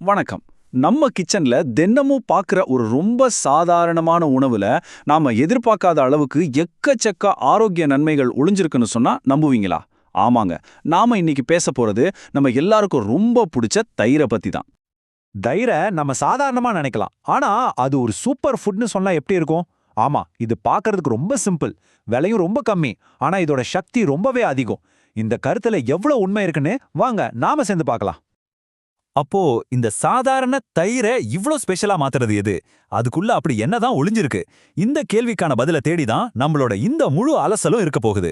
வணக்கம். நம்ம கிச்சன்ல தினமும் பார்க்குற ஒரு ரொம்ப சாதாரணமான உணவுல நாம எதிர்பார்க்காத அளவுக்கு எக்கச்சக்க ஆரோக்கிய நன்மைகள் ஒளிஞ்சிருக்குன்னு சொன்னா நம்புவீங்களா? ஆமாங்க. நாம இன்னைக்கு பேச போறது நம்ம எல்லாருக்கும் ரொம்ப பிடிச்ச தயிரை பத்தி தான் தயிரை நம்ம சாதாரணமா நினைக்கலாம். ஆனா அது ஒரு சூப்பர் ஃபுட்னு சொன்னா எப்படி இருக்கும்? ஆமா இது பார்க்கறதுக்கு ரொம்ப சிம்பிள். விலையும் ரொம்ப கம்மி. ஆனா இதோட சக்தி ரொம்பவே அதிகம். இந்த கருத்துல எவ்வளவு உண்மை இருக்குன்னு வாங்க நாம சேர்ந்து பார்க்கலாம். அப்போ இந்த சாதாரண தயிரை இவ்ளோ ஸ்பெஷலா மாத்துறது எது? அதுக்குள்ள அப்படி என்னதான் ஒளிஞ்சிருக்கு? இந்த கேள்விக்கான பதில தேடிதான் நம்மளோட இந்த முழு அலசலும் இருக்க போகுது.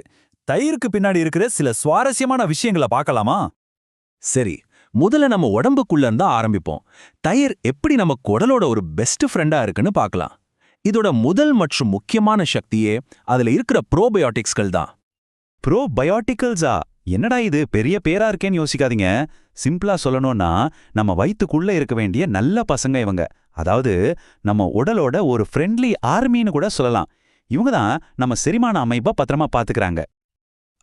தயிருக்கு பின்னாடி இருக்கிற சில சுவாரஸ்யமான விஷயங்களை பார்க்கலாமா? சரி முதல்ல நம்ம உடம்புக்குள்ள இருந்தா ஆரம்பிப்போம். தயிர் எப்படி நம்ம குடலோட ஒரு பெஸ்ட் ஃப்ரெண்டா இருக்குன்னு பார்க்கலாம். இதோட முதல் மற்றும் முக்கியமான சக்தியே அதுல இருக்கிற ப்ரோபயோட்டிக்ஸ்கள் தான். ப்ரோபயோட்டிக்கல்ஸா என்னடா இது? பெரிய பேரா இருக்கேன்னு யோசிக்காதீங்க. சிம்பிளா சொல்லணும்னா நம்ம வயித்துக்குள்ள இருக்க வேண்டிய நல்ல பசங்க இவங்க. அதாவது நம்ம உடலோட ஒரு ஃப்ரெண்ட்லி ஆர்மின்னு கூட சொல்லலாம். இவங்க தான் நம்ம செரிமான அமைப்பை பத்திரமா பாத்துக்கறாங்க.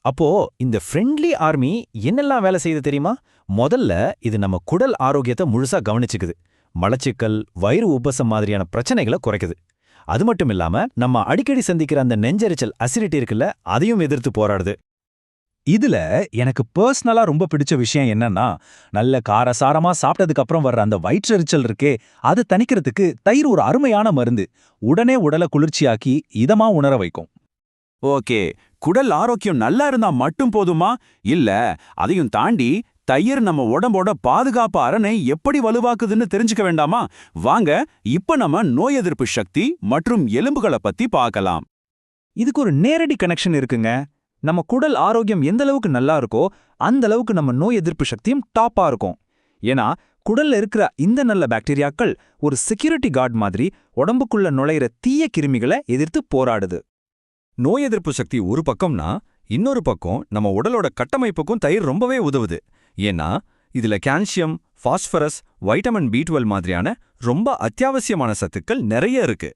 அப்போ இந்த ஃப்ரெண்ட்லி ஆர்மி என்னெல்லாம் வேலை செய்யுது தெரியுமா? முதல்ல இது நம்ம குடல் ஆரோக்கியத்தை முழுசா கவனிச்சுக்குது. மலச்சிக்கல் வயிறு உபசம் மாதிரியான பிரச்சனைகளை குறைக்குது. அது மட்டும் இல்லாம நம்ம அடிக்கடி சந்திக்கிற அந்த நெஞ்செரிச்சல் அசிடிட்டி இருக்குல்ல அதையும் எதிர்த்து போராடுது. இதுல எனக்கு பர்சனலா ரொம்ப பிடிச்ச விஷயம் என்னன்னா நல்ல காரசாரமா சாப்பிட்டதுக்கு அப்புறம் வர்ற அந்த வயிற்றெரிச்சல் இருக்கே அது தணிக்கிறதுக்கு தயிர் ஒரு அருமையான மருந்து. உடனே உடலை குளிர்ச்சியாக்கி இதமா உணர வைக்கும். ஓகே. குடல் ஆரோக்கியம் நல்லா இருந்தா மட்டும் போதுமா? இல்ல அதையும் தாண்டி தயிர் நம்ம உடம்போட பாதுகாப்பு அரணை எப்படி வலுவாக்குதுன்னு தெரிஞ்சுக்க வேண்டாமா? வாங்க இப்ப நம்ம நோய் எதிர்ப்பு சக்தி மற்றும் எலும்புகளை பத்தி பார்க்கலாம். இதுக்கு ஒரு நேரடி கனெக்ஷன் இருக்குங்க. நம்ம குடல் ஆரோக்கியம் எந்த அளவுக்கு நல்லா இருக்கோ அந்த அளவுக்கு நம்ம நோய் எதிர்ப்பு சக்தியும் டாப்பா இருக்கும். ஏன்னா குடல்ல இருக்கிற இந்த நல்ல பாக்டீரியாக்கள் ஒரு செக்யூரிட்டி கார்டு மாதிரி உடம்புக்குள்ள நுழையிற தீய கிருமிகளை எதிர்த்து போராடுது. நோய் எதிர்ப்பு சக்தி ஒரு பக்கம்னா இன்னொரு பக்கம் நம்ம உடலோட கட்டமைப்புக்கும் தயிர் ரொம்பவே உதவுது. ஏன்னா இதுல calcium phosphorus vitamin B twelve மாதிரியான ரொம்ப அத்தியாவசியமான சத்துக்கள் நிறைய இருக்கு.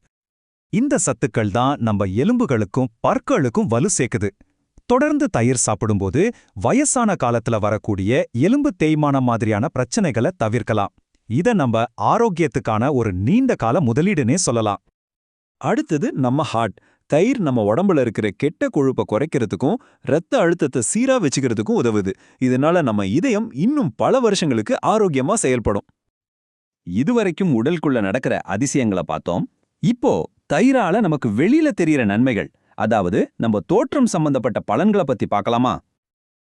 இந்த சத்துக்கள் தான் நம்ம எலும்புகளுக்கும் பற்களுக்கும் வலு சேர்க்குது. தொடர்ந்து தயிர் சாப்பிடும்போது வயசான காலத்துல வரக்கூடிய எலும்பு தேய்மானம் மாதிரியான பிரச்சனைகளை தவிர்க்கலாம். இத நம்ம ஆரோக்கியத்துக்கான ஒரு நீண்ட கால முதலீடுனே சொல்லலாம். அடுத்தது நம்ம ஹார்ட் தயிர் நம்ம உடம்புல இருக்கிற கெட்ட கொழுப்பை குறைக்கிறதுக்கும் ரத்த அழுத்தத்தை சீரா வச்சுக்கிறதுக்கும் உதவுது. இதனால நம்ம இதயம் இன்னும் பல வருஷங்களுக்கு ஆரோக்கியமா செயல்படும். இதுவரைக்கும் உடலுக்குள்ள நடக்கிற அதிசயங்களை பார்த்தோம். இப்போ தயிரால நமக்கு வெளியில தெரியற நன்மைகள். அதாவது நம்ம தோற்றம் சம்பந்தப்பட்ட பலன்களை பத்தி பார்க்கலாமா?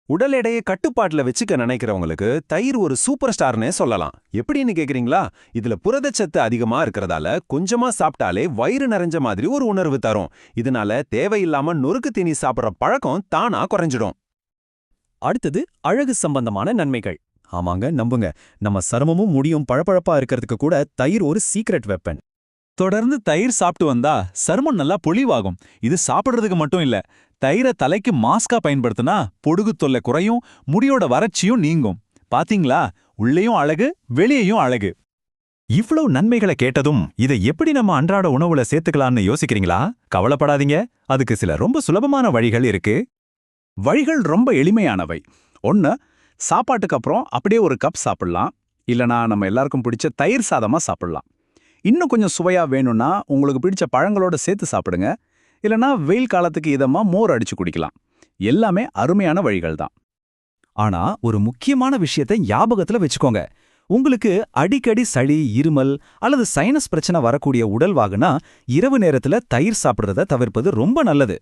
உடல் எடையை கட்டுப்பாட்டுல வச்சுக்க நினைக்கிறவங்களுக்கு தயிர் ஒரு சூப்பர் ஸ்டார்னே சொல்லலாம். எப்படின்னு கேக்குறீங்களா? இதுல புரதச்சத்து அதிகமா இருக்கிறதால கொஞ்சமா சாப்பிட்டாலே வயிறு நிறைஞ்ச மாதிரி ஒரு உணர்வு தரும். இதனால தேவையில்லாம நொறுக்கு தீனி சாப்பிடுற பழக்கம் தானா குறைஞ்சிடும். அடுத்தது அழகு சம்பந்தமான நன்மைகள். ஆமாங்க நம்புங்க. நம்ம சருமமும் முடியும் பளபளப்பா இருக்கிறதுக்கு கூட தயிர் ஒரு சீக்ரெட் வெப்பன் தொடர்ந்து தயிர் சாப்பிட்டு வந்தா சருமம் நல்லா பொழிவாகும் இது சாப்பிடுறதுக்கு மட்டும் இல்ல தயிரை தலைக்கு மாஸ்கா பயன்படுத்தினா பொடுகு தொல்லை குறையும் முடியோட வறட்சியும் நீங்கும். பாத்தீங்களா? உள்ளேயும் அழகு வெளியேயும் அழகு. இவ்வளவு நன்மைகளை கேட்டதும் இதை எப்படி நம்ம அன்றாட உணவுல சேர்த்துக்கலாம்னு யோசிக்கிறீங்களா? கவலைப்படாதீங்க அதுக்கு சில ரொம்ப சுலபமான வழிகள் இருக்கு. வழிகள் ரொம்ப எளிமையானவை. ஒன்று சாப்பாட்டுக்கு அப்புறம் அப்படியே ஒரு கப் சாப்பிடலாம். இல்லனா நம்ம எல்லாருக்கும் பிடிச்ச தயிர் சாதமா சாப்பிடலாம். இன்னும் கொஞ்சம் சுவையா வேணும்னா உங்களுக்கு பிடிச்ச பழங்களோட சேர்த்து சாப்பிடுங்க. இல்லனா வெயில் காலத்துக்கு இதமா மோர் அடிச்சு குடிக்கலாம். எல்லாமே அருமையான வழிகள் தான். ஆனா ஒரு முக்கியமான விஷயத்தை ஞாபகத்துல வச்சுக்கோங்க. உங்களுக்கு அடிக்கடி சளி இருமல் அல்லது சைனஸ் பிரச்சனை வரக்கூடிய உடல்வாகுனா இரவு நேரத்துல தயிர் சாப்பிடுறத தவிர்ப்பது ரொம்ப நல்லது.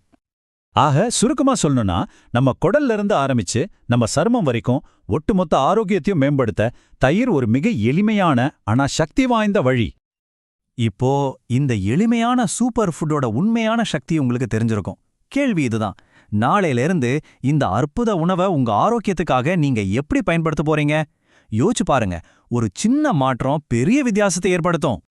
ஆக சுருக்கமா சொல்லணும்னா நம்ம குடல்ல இருந்து ஆரம்பிச்சு நம்ம சருமம் வரைக்கும் ஒட்டுமொத்த ஆரோக்கியத்தையும் மேம்படுத்த தயிர் ஒரு மிக எளிமையான ஆனா சக்தி வாய்ந்த வழி. இப்போ இந்த எளிமையான சூப்பர் ஃபுட்டோட உண்மையான சக்தி உங்களுக்கு தெரிஞ்சிருக்கும். கேள்வி இதுதான். நாளையில இருந்து இந்த அற்புத உணவை உங்க ஆரோக்கியத்துக்காக நீங்க எப்படி பயன்படுத்த போறீங்க? யோசிச்சு பாருங்க. ஒரு சின்ன மாற்றம் பெரிய வித்தியாசத்தை ஏற்படுத்தும்.